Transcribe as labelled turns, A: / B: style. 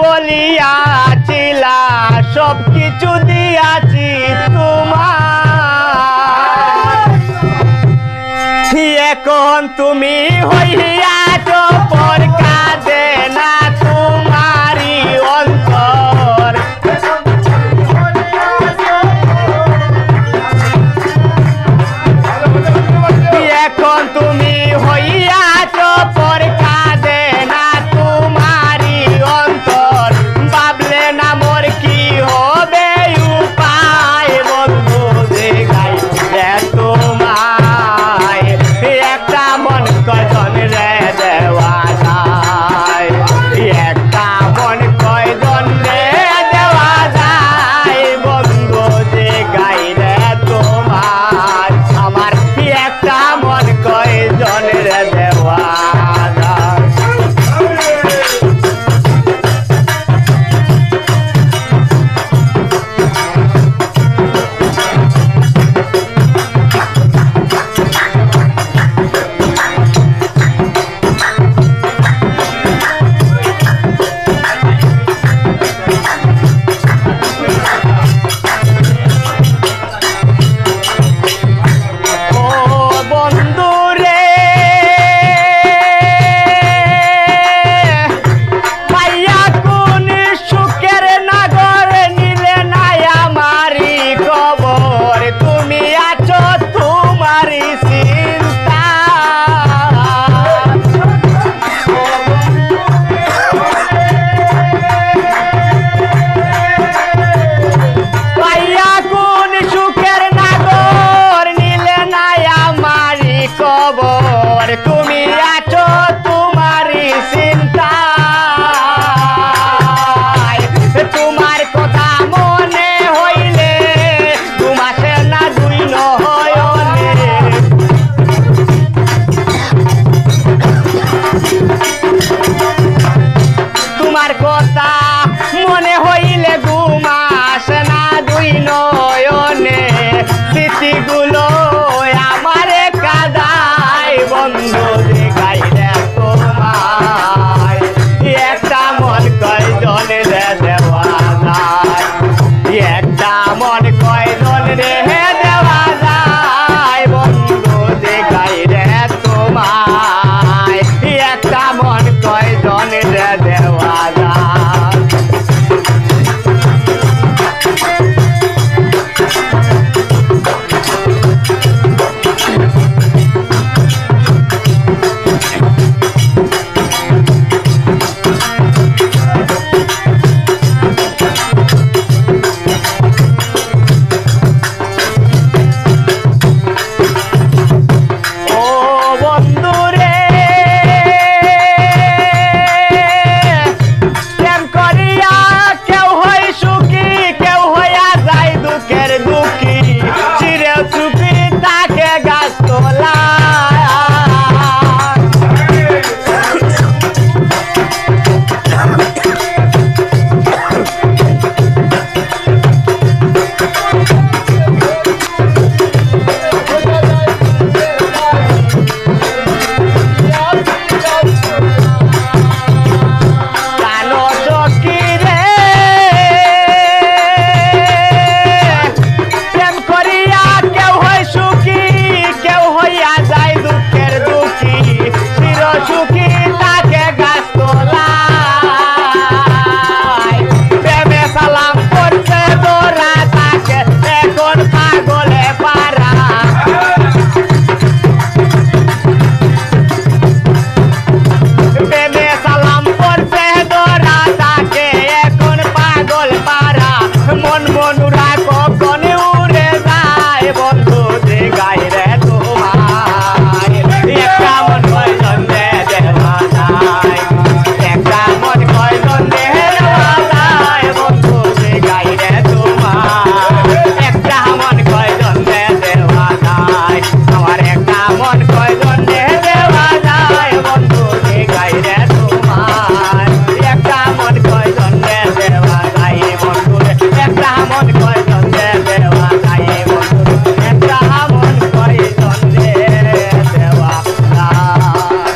A: বলিয়াছিলা সব কিছু দিয়াছি তোমার এখন তুমি হইয়া পর নয়নে স্মৃতি